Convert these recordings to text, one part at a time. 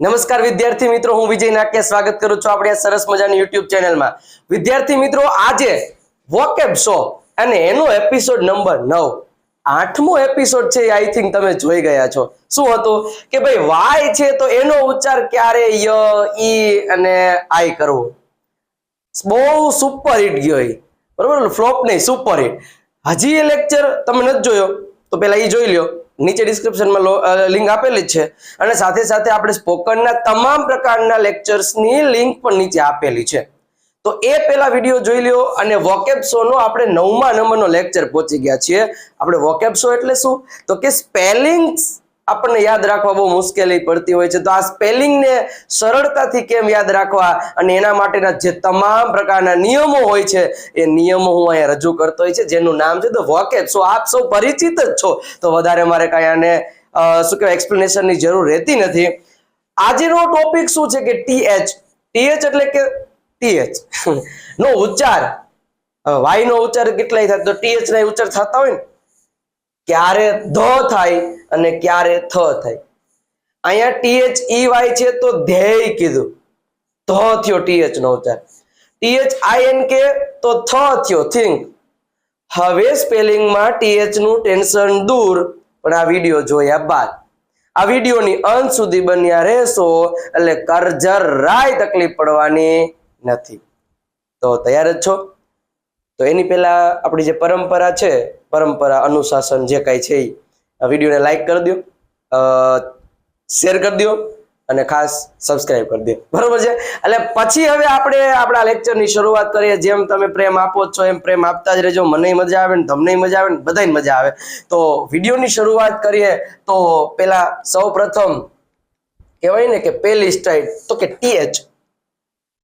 નમસ્કાર વિદ્યાર્થી મિત્રો, હું વિજય નાટ્ય સ્વાગત કરું છું આપણી સરસ મજાની યુટ્યુબ ચેનલમાં. વિદ્યાર્થી મિત્રો, આજે વોકેબ શો અને એનો એપિસોડ નંબર નવ. આઠમો એપિસોડ છે આઈ થિંક તમે જોઈ ગયા છો. શું હતું? કે ભાઈ વાય છે તો એનો ઉચ્ચાર ક્યારે ય, ઈ અને આઈ કરવો? બહુ સુપર હિટ ગયો એ. બરોબર? ફ્લોપ નહીં સુપર હિટ હજી એ લેક્ચર તમે નથી જોયો? તો પેલા એ જોઈ લ્યો. નીચે ડિસ્ક્રિપ્શનમાં લિંક આપેલી જ છે. અને સાથે સાથે આપણે સ્પોકનના તમામ પ્રકારના લેક્ચર્સની લિંક પણ નીચે આપેલી છે. તો એ પહેલા વીડિયો જોઈ લ્યો અને વોકેબ શોનો આપણે નવમા નંબરનો લેક્ચર પહોંચી ગયા છીએ. આપણે વોકેબ શો એટલે શું? તો કે સ્પેલિંગ્સ આપણને યાદ રાખવા બહુ મુશ્કેલી પડતી હોય છે. તો આ સ્પેલિંગને સરળતાથી કેમ યાદ રાખવા અને એના માટેના જે તમામ પ્રકારના નિયમો હોય છે, એ નિયમો હું અહીંયા રજૂ કરતો હોય છે. જેનું નામ છે તો વોકેટ સો આપ સૌ પરિચિત જ છો. તો વધારે મારે કાંઈ આને શું કહેવાય એક્સપ્લેનેશનની જરૂર રહેતી નથી. આજનો ટોપિક શું છે કે ટીએચ ટીએચ એટલે કે ટીએચ નો ઉચ્ચાર. વાય નો ઉચ્ચાર કેટલાય થાય? તો ટીએચ ના ઉચ્ચાર થતા હોય ને? ક્યારે ધ થાય? અને ક્યારે થ થાય. અહીંયા ટીએચ ઈ વાય છે તો ધ્યેય કીધું. ધ થયો ટીએચ નો ઉચ્ચાર. ટીએચ આઈ એન કે તો થ થયો થિંક હવે સ્પેલિંગમાં ટીએચનું ટેન્શન દૂર, પણ આ વીડિયો જોયા બાદ. આ વિડીયોની અંત સુધી બન્યા રહેશો, એટલે કરજર રાય તકલીફ પડવાની નથી. તો તૈયાર જ છો? તો એની પહેલા આપણી જે પરંપરા છે, પરંપરા અનુશાસન જે કાંઈ છે એ વિડીયોને લાઈક કરી દો શેર કરી દો અને ખાસ સબસ્ક્રાઇબ કરી દો. બરોબર છે? એટલે પછી હવે આપણે આપણા લેક્ચરની શરૂઆત કરીએ. જેમ તમે પ્રેમ આપો છો, એમ પ્રેમ આપતા જ રહેજો. મને મજા આવે ને તમને મજા આવે ને બધાને મજા આવે. તો વિડીયોની શરૂઆત કરીએ તો પેલા સૌ કહેવાય ને કે પેલી સ્ટાઇલ તો કે ટીએચ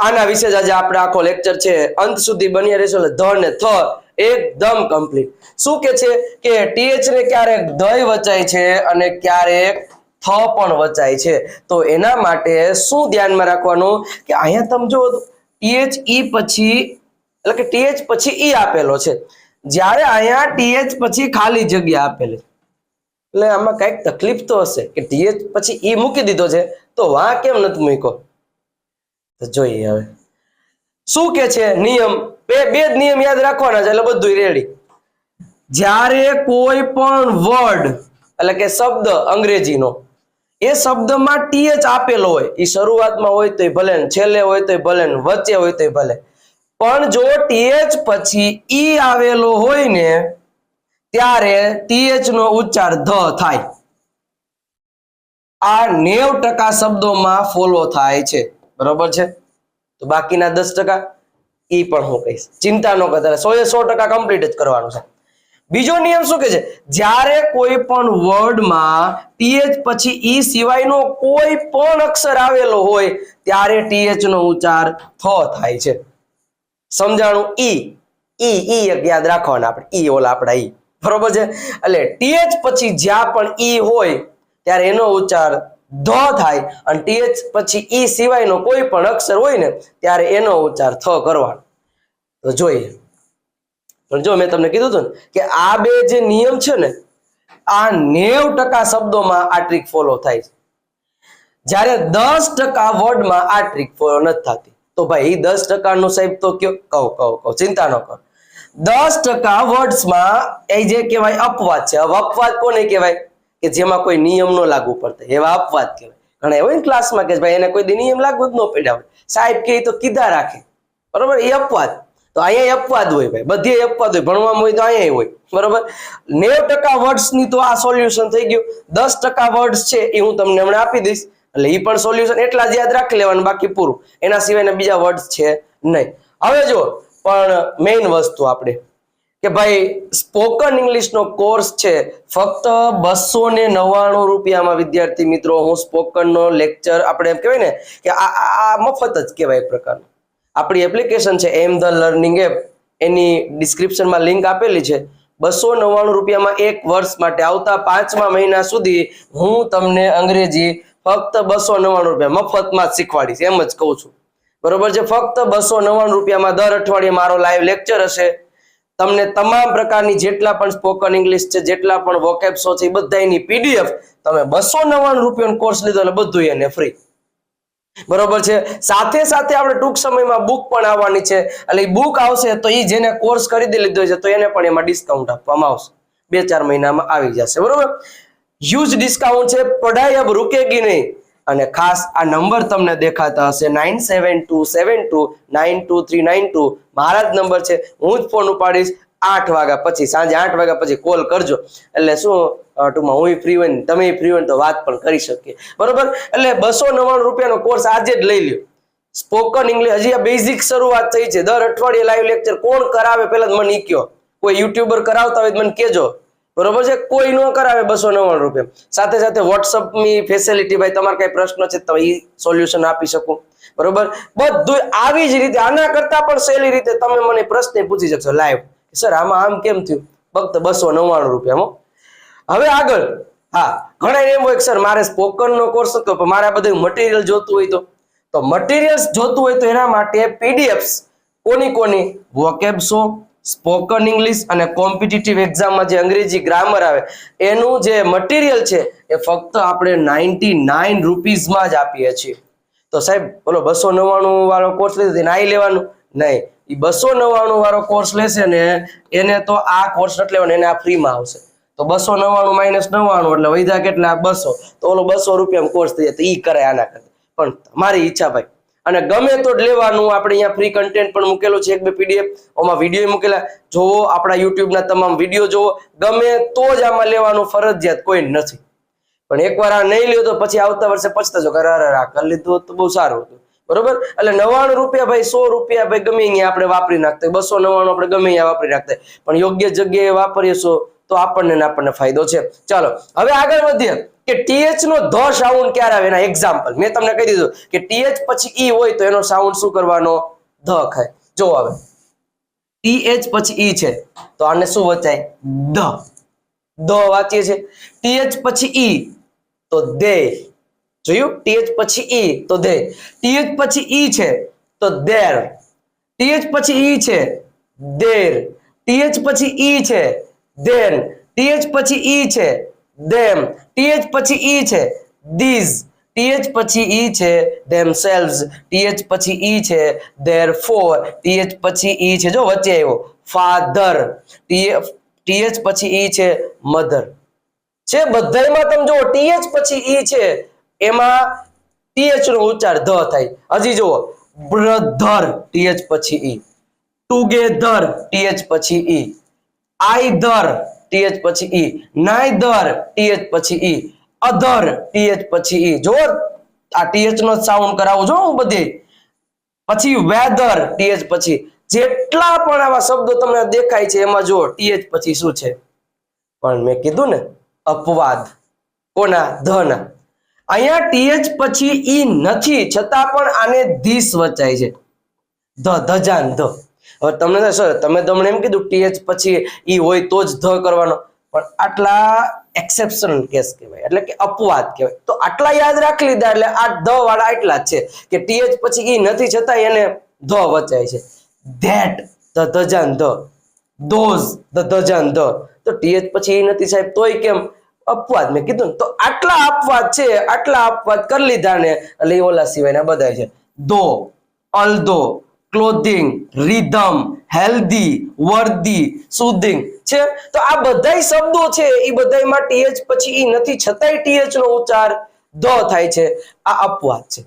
આના વિશે જ આજે આપણે આખો લેક્ચર છે. અંત સુધી બની રહેશો એટલે ધ ને થ. એકદમ કમ્પ્લીટ શું કે છે? કે ટીએચ ને ક્યારેક દય વચાય છે અને ક્યારેક થ પણ વચાય છે. તો એના માટે શું ધ્યાનમાં રાખવાનું? કે અહીંયા તમે જો ટીએચ ઈ પછી, એટલે કે ટીએચ પછી ઈ આપેલો છે. જ્યારે અહીંયા ટીએચ પછી ખાલી જગ્યા આપેલી. એટલે આમાં કંઈક તકલીફ તો હશે કે ટીએચ પછી ઈ મૂકી દીધો છે. તો વાં કેમ નથી મૂક્યો? તો જોઈએ હવે. શું કે છે? નિયમ. બે બે જ નિયમ યાદ રાખવાના છે એટલે બધું રેડી જ્યારે કોઈ પણ વર્ડ એટલે કે શબ્દ અંગ્રેજીનો, એ શબ્દમાં ટીએચ આપેલો હોય એ શરૂઆતમાં હોય તોય ભલે છેલ્લે હોય તોય ભલે વચ્ચે હોય તોય ભલે. પણ જો ટીએચ પછી ઈ આવેલો હોય ને, ત્યારે ટીએચ નો ઉચ્ચાર ધ થાય. આ નેવ ટકા શબ્દોમાં ફોલો થાય છે. બરોબર છે? તો બાકીના દસ ટકા ઈ પણ હું કહીશ. ચિંતા ન કરતા સો એ સો ટકા કમ્પ્લીટ જ કરવાનું છે. બીજો નિયમ શું કે છે? જ્યારે કોઈ પણ વર્ડમાં ટીએચ પછી ઈ સિવાયનો કોઈ પણ અક્ષર આવેલો હોય, ત્યારે ટીએચ નો ઉચ્ચાર થ થાય છે. સમજાણું? ઈ. ઈ ઈ યાદ રાખવાના આપણે. ઈ ઓલા આપણા ઈ. બરોબર છે? એટલે ટીએચ પછી જ્યાં પણ ઈ હોય, ત્યારે એનો ઉચ્ચાર ધ થાય અને ટીએચ પછી ઈ સિવાયનો કોઈ પણ અક્ષર હોય ને, ત્યારે એનો ઉચ્ચાર થ કરવાનો. તો જોઈએ. પણ જો મેં તમને કીધું હતું ને કે આ બે જે નિયમ છે ને, આ નેવ ટકા શબ્દોમાં આ ટ્રીક ફોલો થાય છે. જ્યારે દસ ટકા વર્ડમાં આ ટ્રીક ફોલો નથી થતી, તો ભાઈ દસ ટકાનું સાહેબ તો કયો? કહું કહું કહું, ચિંતા ન કરો. દસ ટકા વર્ડ્સમાં એ જે કહેવાય અપવાદ છે, હવે અપવાદ કોને કહેવાય? કે જેમાં કોઈ નિયમ ન લાગુ પડતા. એવા અપવાદ કહેવાય. ઘણા એવું ને ક્લાસમાં કે ભાઈ એને કોઈ નિયમ લાગુ જ ન પડ્યા હોય. સાહેબ કે તો કીધા રાખે. બરોબર? એ અપવાદ. તો અહીંયા અપવાદ હોય ભાઈ. બધી અપવાદ હોય. ભણવામાં હોય તો અહીંયા હોય. બરોબર? નેવ ટકા વર્ડ્સની તો આ સોલ્યુશન થઈ ગયું. દસ ટકા વર્ડ્સ છે એ હું તમને હમણાં આપી દઈશ. એટલે એ પણ સોલ્યુશન એટલા જ યાદ રાખી લેવાનું બાકી પૂરું. એના સિવાયના બીજા વર્ડ્સ છે નહીં. હવે જો પણ મેઇન વસ્તુ આપણે. કે ભાઈ, સ્પોકન ઇંગ્લિશનો કોર્સ છે. ફક્ત બસો ને નવ્વાણું રૂપિયામાં, વિદ્યાર્થી મિત્રો, હું સ્પોકનનો લેક્ચર આપણે એમ કહેવાય ને, કે આ મફત જ કહેવાય એક પ્રકારનું. આપણી એપ્લિકેશન છે, એમ ધ લર્નિંગ એપ. એની ડિસ્ક્રિપ્શનમાં લિંક આપેલી છે. બસો નવ્વાણું રૂપિયામાં એક વર્ષ માટે આવતા પાંચમા મહિના સુધી હું તમને અંગ્રેજી ફક્ત બસો નવ્વાણું રૂપિયા મફતમાં જ શીખવાડીશ. એમ જ કહું છું. બરોબર છે? ફક્ત બસો નવ્વાણું રૂપિયામાં દર અઠવાડિયે મારો લાઈવ લેક્ચર હશે. તમને તમામ પ્રકારની જેટલા પણ સ્પોકન ઇંગ્લિશ છે, જેટલા પણ વોકેપ્સો છે, એ બધાની પીડીએફ તમે બસો નવ્વાણું રૂપિયાનો કોર્સ લીધો એટલે બધું એને ફ્રી બરોબર છે? સાથે સાથે આપણે ટૂંક સમયમાં બુક પણ આવવાની છે. એટલે બુક આવશે તો એ જેને કોર્સ ખરીદી લીધો છે, તો એને પણ એમાં ડિસ્કાઉન્ટ આપવામાં આવશે. બે ચાર મહિનામાં આવી જશે. બરોબર? હ્યુજ ડિસ્કાઉન્ટ છે. પઢાઈ અબ રૂકેગી નહીં. અને ખાસ આ નંબર તમને દેખાતા હશે nine seven two seven two, nine two three nine two. મારા જ નંબર છે. હું જ ફોન ઉપાડીશ આઠ વાગ્યા પછી, સાંજે આઠ વાગ્યા પછી કોલ કરજો. એટલે શું ટૂંકમાં હું ફ્રી હોય ને તમે ફ્રી હોય તો વાત પણ કરી શકીએ. બરોબર? એટલે બસો નવ્વાણું રૂપિયાનો કોર્સ આજે જ લઈ લ્યો. સ્પોકન ઇંગ્લિશ હજી આ બેઝિક શરૂઆત થઈ છે. દર અઠવાડિયે લાઈવ લેક્ચર કોણ કરાવે જ મને કયો કોઈ યુટ્યુબર કરાવતા હોય મને કેજો બરોબર છે? કોઈ ન કરાવે બસો નવ્વાણું રૂપિયા. સાથે સાથે વોટ્સઅપની ફેસિલિટી ભાઈ, તમારે કઈ પ્રશ્ન છે તો એ સોલ્યુશન આપી શકું. બરોબર? બધું આવી જ રીતે, આના કરતા પણ સહેલી રીતે તમે મને પ્રશ્ન પૂછી શકશો લાઈવ સર, આમાં આમ કેમ થયું? ફક્ત બસો નવ્વાણું રૂપિયામાં હવે આગળ. હા ઘણા એમ હોય સર, મારે સ્પોકન નો કોર્સ હતો, પણ મારે બધું મટીરિયલ જોતું હોય તો. તો જોતું હોય તો એના માટે પીડીએફ્સ કોની કોની? વોકેબ શો? સ્પોકન ઇંગ્લિશ અને કોમ્પિટિટિવ એક્ઝામમાં જે અંગ્રેજી ગ્રામર આવે, એનું જે મટીરિયલ છે, એ ફક્ત આપણે નાઇન્ટી નાઇન રૂપીઝમાં જ આપીએ છીએ. તો સાહેબ, બોલો, બસો નવ્વાણું વાળો કોર્સ લેશે, તેને આઈ લેવાનું? નહીં. એ બસો નવ્વાણું વાળો કોર્સ લેશે ને, એને તો આ કોર્સ નથી લેવાનો, એને આ ફ્રીમાં આવશે. તો બસો નવ્વાણું માઇનસ નવ્વાણું, એટલે વૈધા કેટલા? બસો. તો ઓલો બસો રૂપિયામાં કોર્સ થઈ જાય, તો એ કરે આના કરતા. પણ મારી ઈચ્છા ભાઈ અને ગમે તો લેવાનું, આપણે અહીંયા ફ્રી કન્ટેન્ટ પણ મૂકેલું છે, એક બે પીડીએફ ઓમાં વીડિયો મૂકેલા. જોવો, આપણા યુટ્યુબના તમામ વીડિયો જોવો. ગમે તો જ આમાં લેવાનું ફરજિયાત, કોઈ નથી. પણ એકવાર આ નહીં લ્યો તો પછી આવતા વર્ષે પછતાજો કે, અરે આ કરી લીધું તો બહુ સારું હતું. બરોબર? એટલે નવ્વાણું રૂપિયા ભાઈ, સો રૂપિયા ભાઈ, ગમે અહીંયા આપણે વાપરી નાખતા બસો નવ્વાણું આપણે ગમે અહીંયા વાપરી નાખતા પણ યોગ્ય જગ્યાએ વાપરીએ તો આપણને આપણને ફાયદો છે. ચાલો, હવે આગળ વધીએ. કે ટીએચ નો ધ સાઉન્ડ ક્યારે આવે? એના એક્ઝામ્પલ મેં તમને કહી દીધું કે ટીએચ પછી ઈ હોય તો એનો સાઉન્ડ શું કરવાનો? ધ ખાય. જો હવે. ટીએચ પછી ઈ છે. તો આને શું વચાય? ધ. દ વાંચીએ છે ટીએચ પછી ઈ. તો દે. જોયું? ટીએચ પછી ઈ. તો દે. ટીએચ પછી ઈ છે. તો દેર. ટીએચ પછી ઈ છે. દેર. ટીએચ પછી ઈ છે. દેન. ટીએચ પછી ઈ છે. ધેમ ટીએચ પછી ઈ છે. ધીઝ ટીએચ પછી ઈ છે themselves. ટીએચ પછી ઈ છે therefore. ટીએચ પછી ઈ છે. જો વચ્ચે આવ્યો. ફાધર ટીએચ પછી ઈ છે મધર છે બધાયમાં તમે જુઓ ટીએચ પછી ઈ છે. એમાં ટીએચ નો ઉચ્ચાર ધ થાય. હજી જુઓ. બ્રધર ટીએચ પછી ઈ ટુગેધર ટીએચ પછી ઈ આઈધર ટીએચ પછી ઈ નાઈધર ટીએચ પછી ઈ અધર ટીએચ પછી ઈ જો આ ટીએચ નો સાઉન્ડ કરાવું જો હું બધી. પછી વેધર ટીએચ પછી. જેટલા પણ આવા શબ્દો તમને દેખાય છે, એમાં જો ટીએચ પછી શું છે? પણ મેં કીધું ને, અપવાદ. કોના? ધના. અહીંયા ટીએચ પછી ઈ નથી, છતાં પણ આને ધીસ વચાય છે. ધ, ધજાન, ધ. હવે તમને સર તમે તમને એમ કીધું ટીએચ પછી ઈ હોય તો જ ધ કરવાનો. પણ આટલા એક્સેપ્શન કેસ કહેવાય, એટલે કે અપવાદ કહેવાય. તો આટલા યાદ રાખી લીધા એટલે આ ધ વાળા એટલા છે કે ટીએચ પછી ઈ નથી છતાં એને ધ વચાય છે. ધેટ ધ ધજાન ધ, ધોઝ ધ ધજાન ધ. તો ટીએચ પછી ઈ નથી સાહેબ, તોય કેમ? અપવાદ, મેં કીધું ને, તો આટલા અપવાદ છે, આટલા અપવાદ કરી લીધા ને, એટલે ઓલા સિવાયના બધા છે. Though although clothing rhythm healthy worthy soothing છે? તો આ બધાય શબ્દો છે, એ બધામાં ટીએચ પછી ઈ નથી, છતાંય ટીએચ નો ઉચ્ચાર ધ થાય છે. આ અપવાદ છે.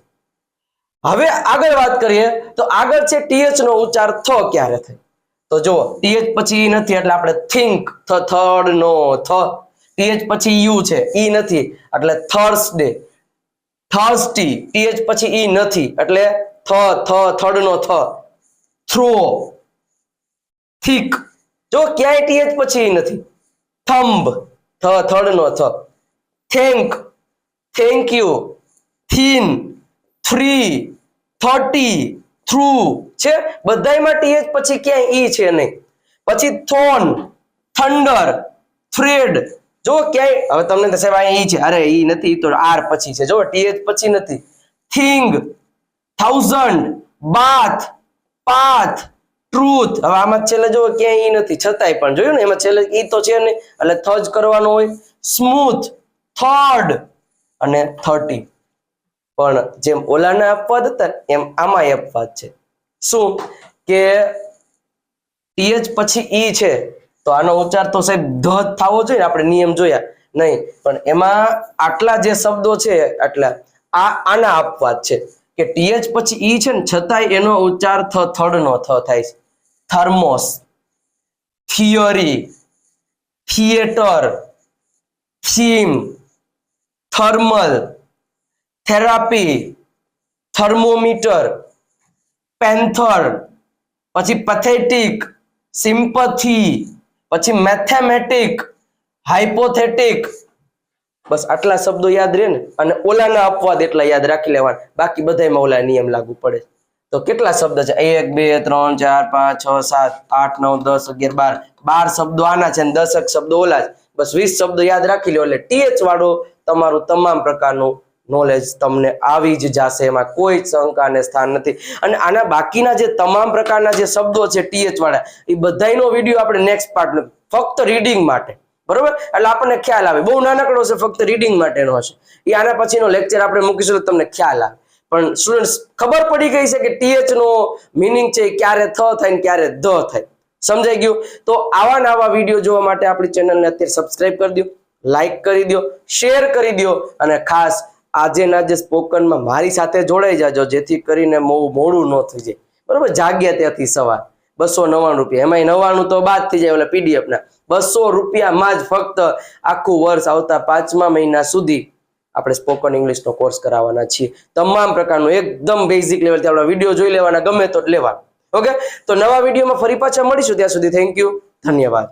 હવે આગળ વાત કરીએ, તો આગળ છે ટીએચ નો ઉચ્ચાર થ ક્યારે થાય? તો જો ટીએચ પછી ઈ નથી, એટલે આપણે થિંક થ થર્ડ નો થ. ટીએચ પછી યુ છે, ઈ નથી, એટલે થર્સડે થર્સ્ટી ટીએચ પછી ઈ નથી, એટલે થ થ થડનો થ. થ્રો. થીક. જો ક્યાંય ટીએચ પછી નથી. થંબ. થ થર્ડ નો થ. Thank. Thank you. Thin. Three. Thirty. Through. છે? બધાયમાં ટીએચ પછી ક્યાંય ઈ છે નહીં. પછી થોન. થંડર. થ્રેડ. જો ક્યાંય, હવે તમને સાહેબ અહીંયા ઈ છે. અરે ઈ નથી તો આર પછી છે. જો ટીએચ પછી નથી. Thing. Thousand bath path truth હવે આમાં છેલ્લે જો ક્યાંય ઈ નથી, છતાંય પણ જોયું ને, એમાં છેલ્લે ઈ તો છે નહીં, એટલે થજ કરવાનો હોય. સ્મૂથ થર્ડ અને થર્ટી પણ જેમ ઓલાના અપવાદ હતા એમ આમાં અપવાદ છે. શું? કે ટીએચ પછી ઈ છે. તો આનો ઉચ્ચાર તો સાહેબ ધ જ થવો જોઈએ આપણે નિયમ જોયા. નહીં, પણ એમાં આટલા જે શબ્દો છે, આટલા, આ આના અપવાદ છે. કે ટીએચ પછી ઈ છે ને છતાંય એનો ઉચ્ચાર થ, થડનો થ થાય છે. Thermos, theory, theatre, theme, thermal, therapy, thermometer, panther, પછી પથેટિક, સિમ્પથી, પછી મેથેમેટિક હાઇપોથેટિક બસ આટલા શબ્દો યાદ રહે ને અને ઓલાના અપવાદ એટલા યાદ રાખી લેવાના. બાકી બધાયમાં ઓલા નિયમ લાગુ પડે. તો કેટલા શબ્દ છે? એક, બે, ત્રણ, ચાર, પાંચ, છ, સાત, આઠ, નવ, દસ, અગિયાર, બાર. બાર શબ્દો આના છે ને દસક શબ્દો ઓલા છે. બસ વીસ શબ્દો યાદ રાખી લો એટલે ટીએચ વાળો તમારું તમામ પ્રકારનું નોલેજ તમને આવી જ જશે. એમાં કોઈ જ શંકાને સ્થાન નથી. અને આના બાકીના જે તમામ પ્રકારના જે શબ્દો છે ટીએચ વાળા, એ બધાયનો વીડિયો આપણે નેક્સ્ટ પાર્ટ ફક્ત રીડિંગ માટે. બરોબર? એટલે આપણને ખ્યાલ આવે. બહુ નાનકડો છે, ફક્ત રીડિંગ માટેનો હશે એ આના પછીનો લેક્ચર આપણે મૂકીશું તમને ખ્યાલ આવે. પણ સ્ટુડન્ટ્સ ખબર પડી ગઈ છે કે ટીએચ નો મિનિંગ છે ક્યારે થ થાય ને ક્યારે ધ થાય. સમજાઈ ગયું? તો આવા નવા વીડિયો જોવા માટે આપણી ચેનલને અત્યારે સબસ્ક્રાઇબ કરી દો લાઈક કરી દો શેર કરી દો અને ખાસ આજે ના જે સ્પોકનમાં મારી સાથે જોડાઈ જાજો, જેથી કરીને મોડું ન થઈ જાય. બરોબર? જાગ્યા ત્યાંથી સવાર. બસો નવ્વાણું રૂપિયા. એમાંય નવ્વાણું તો બાદ થઈ જાય, ઓલા પીડીએફ ના. બસો રૂપિયામાં જ ફક્ત આખું વર્ષ આવતા પાંચમા મહિના સુધી આપણે સ્પોકન ઇંગ્લિશનો કોર્સ કરાવવાના છીએ. તમામ પ્રકારનું એકદમ બેઝિક લેવલથી આપણા વીડિયો જોઈ લેવાના, ગમે તો લેવા ઓકે તો નવા વિડીયોમાં ફરી પાછા મળીશું. ત્યાં સુધી થેન્ક યુ ધન્યવાદ.